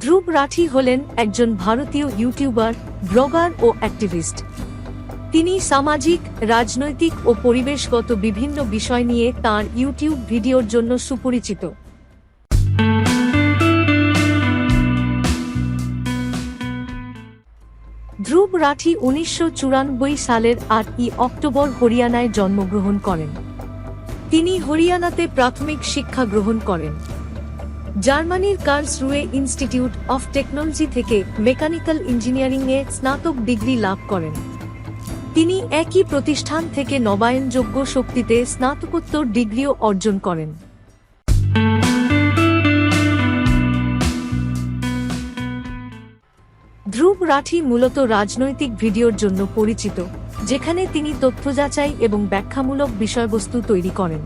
ধ্রুব রাঠি হলেন একজন ভারতীয় ইউটিউবার, ব্লগার ও অ্যাক্টিভিস্ট। তিনি সামাজিক, রাজনৈতিক ও পরিবেশগত বিভিন্ন বিষয় নিয়ে তার ইউটিউব ভিডিওর জন্য সুপরিচিত। ধ্রুব রাঠি উনিশশো চুরানব্বই সালের আটই অক্টোবর হরিয়ানায় জন্মগ্রহণ করেন। তিনি হরিয়ানাতে প্রাথমিক শিক্ষা গ্রহণ করেন। জার্মানির কার্লসরুয়ে ইনস্টিটিউট অফ টেকনোলজি থেকে মেকানিক্যাল ইঞ্জিনিয়ারিংয়ে স্নাতক ডিগ্রি লাভ করেন। তিনি একই প্রতিষ্ঠান থেকে নবায়নযোগ্য শক্তিতে স্নাতকোত্তর ডিগ্রিও অর্জন করেন। ধ্রুব রাঠি মূলত রাজনৈতিক ভিডিওর জন্য পরিচিত, যেখানে তিনি তথ্য যাচাই এবং ব্যাখ্যামূলক বিষয়বস্তু তৈরি করেন।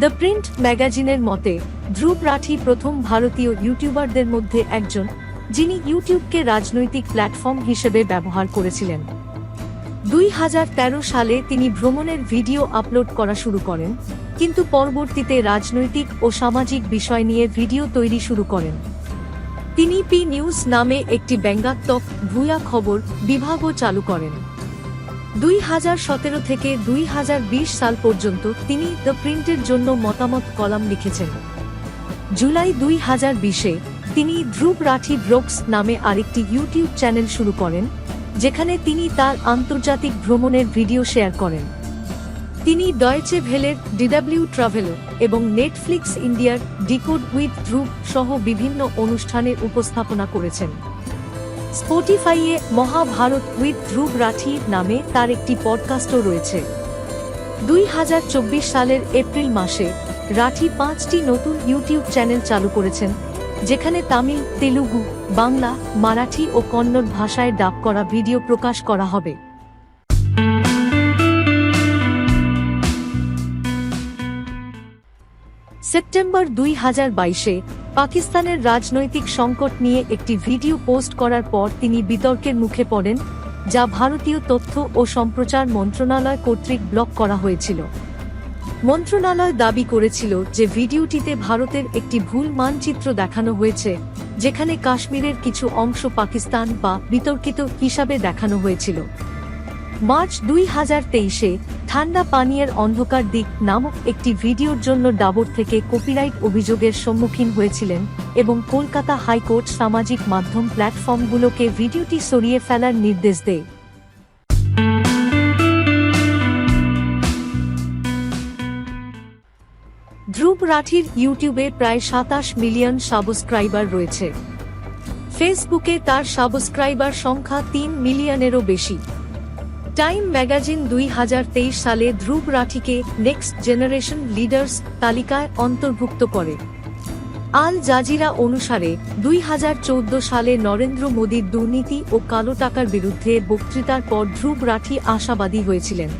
দ্য প্রিন্ট ম্যাগাজিনের মতে ধ্রুব রাঠি প্রথম ভারতীয় ইউটিউবারদের মধ্যে একজন, যিনি ইউটিউবকে রাজনৈতিক প্ল্যাটফর্ম হিসেবে ব্যবহার করেছিলেন। দুই হাজার তেরো সালে তিনি ভ্রমণের ভিডিও আপলোড করা শুরু করেন, কিন্তু পরবর্তীতে রাজনৈতিক ও সামাজিক বিষয় নিয়ে ভিডিও তৈরি শুরু করেন। তিনি পি নিউজ নামে একটি ব্যঙ্গাত্মক ভুয়া খবর বিভাগও চালু করেন। দুই হাজার সতেরো থেকে দুই হাজার বিশ সাল পর্যন্ত তিনি দ্য প্রিন্টের জন্য মতামত কলাম লিখেছেন। জুলাই দুই হাজার বিশে তিনি ধ্রুব রাঠি ব্রোকস নামে আরেকটি ইউটিউব চ্যানেল শুরু করেন, যেখানে তিনি তার আন্তর্জাতিক ভ্রমণের ভিডিও শেয়ার করেন। তিনি ডয়েচে ভেলের ডিডাব্লিউ ট্রাভেলো এবং নেটফ্লিক্স ইন্ডিয়ার ডিকোড উইথ ধ্রুব সহ বিভিন্ন অনুষ্ঠানে উপস্থাপনা করেছেন। স্পটিফাইয়ে মহাভারত উইথ ধ্রুব রাঠি নামে তার একটি পডকাস্টও রয়েছে। দুই হাজার চব্বিশ সালের এপ্রিল মাসে রাঠি পাঁচটি নতুন ইউটিউব চ্যানেল চালু করেছেন, যেখানে তামিল, তেলুগু, বাংলা, মারাঠি ও কন্নড় ভাষায় ডাব করা ভিডিও প্রকাশ করা হবে। সেপ্টেম্বর দুই হাজার বাইশে পাকিস্তানের রাজনৈতিক সংকট নিয়ে একটি ভিডিও পোস্ট করার পর তিনি বিতর্কের মুখে পড়েন, যা ভারতীয় তথ্য ও সম্প্রচার মন্ত্রণালয় কর্তৃক ব্লক করা হয়েছিল। মন্ত্রণালয় দাবি করেছিল যে ভিডিওটিতে ভারতের একটি ভুল মানচিত্র দেখানো হয়েছে, যেখানে কাশ্মীরের কিছু অংশ পাকিস্তান বা বিতর্কিত হিসাবে দেখানো হয়েছিল। মার্চ দুই হাজার তেইশে ঠান্ডা পানীয়ের অন্ধকার দিক নামক একটি ভিডিওর জন্য ডাবর থেকে কপিরাইট অভিযোগের সম্মুখীন হয়েছিলেন এবং কলকাতা হাইকোর্ট সামাজিক মাধ্যম প্ল্যাটফর্মগুলোকে ভিডিওটি সরিয়ে ফেলার নির্দেশ দেয়। ধ্রুব রাঠির ইউটিউবে প্রায় সাতাশ মিলিয়ন সাবস্ক্রাইবার রয়েছে। ফেসবুকে তার সাবস্ক্রাইবার সংখ্যা তিন মিলিয়নেরও বেশি। টাইম ম্যাগাজিন দুই হাজার তেইশ সালে ধ্রুব রাঠিকে নেক্সট জেনারেশন লিডার্স তালিকায় অন্তর্ভুক্ত করে। আল জাজিরা অনুসারে, দুই হাজার চৌদ্দ সালে নরেন্দ্র মোদীর দুর্নীতি ও কালো টাকার বিরুদ্ধে বক্তৃতার পর ধ্রুব রাঠি আশাবাদী হয়েছিলেন।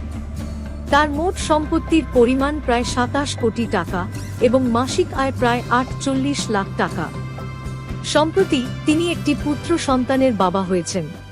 তার মোট সম্পত্তির পরিমাণ প্রায় সাতাশ কোটি টাকা এবং মাসিক আয় প্রায় আটচল্লিশ লাখ টাকা। সম্প্রতি তিনি একটি পুত্র সন্তানের বাবা হয়েছেন।